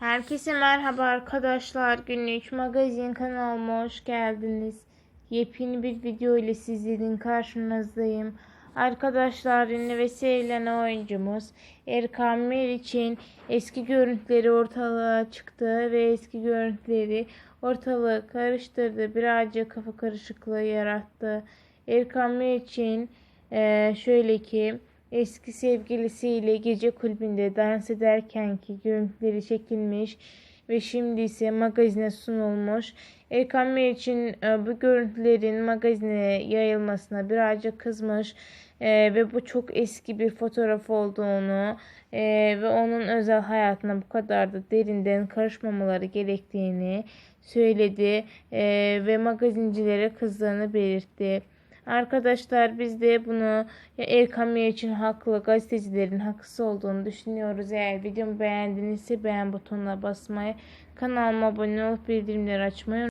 Herkese merhaba arkadaşlar. Günlük magazin kanalıma hoş geldiniz. Yepyeni bir video ile sizlerin karşınızdayım. Arkadaşlar ünlü ve sevilen oyuncumuz Erkan Meriç'in eski görüntüleri ortalığa çıktı ve eski görüntüleri ortalığı karıştırdı. Birazcık kafa karışıklığı yarattı. Erkan Meriç'in eee, şöyle ki eski sevgilisiyle gece kulübünde dans ederkenki görüntüleri çekilmiş ve şimdi ise magazine sunulmuş. Erkan Meriç'in e, bu görüntülerin magazine yayılmasına birazcık kızmış e, ve bu çok eski bir fotoğraf olduğunu e, ve onun özel hayatına bu kadar da derinden karışmamaları gerektiğini söyledi e, ve magazincilere kızdığını belirtti. Arkadaşlar biz de bunu Erkan Meriç'in haklı, gazetecilerin haksız olduğunu düşünüyoruz. Eğer videomu beğendinizse beğen butonuna basmayı, kanalıma abone olup bildirimleri açmayı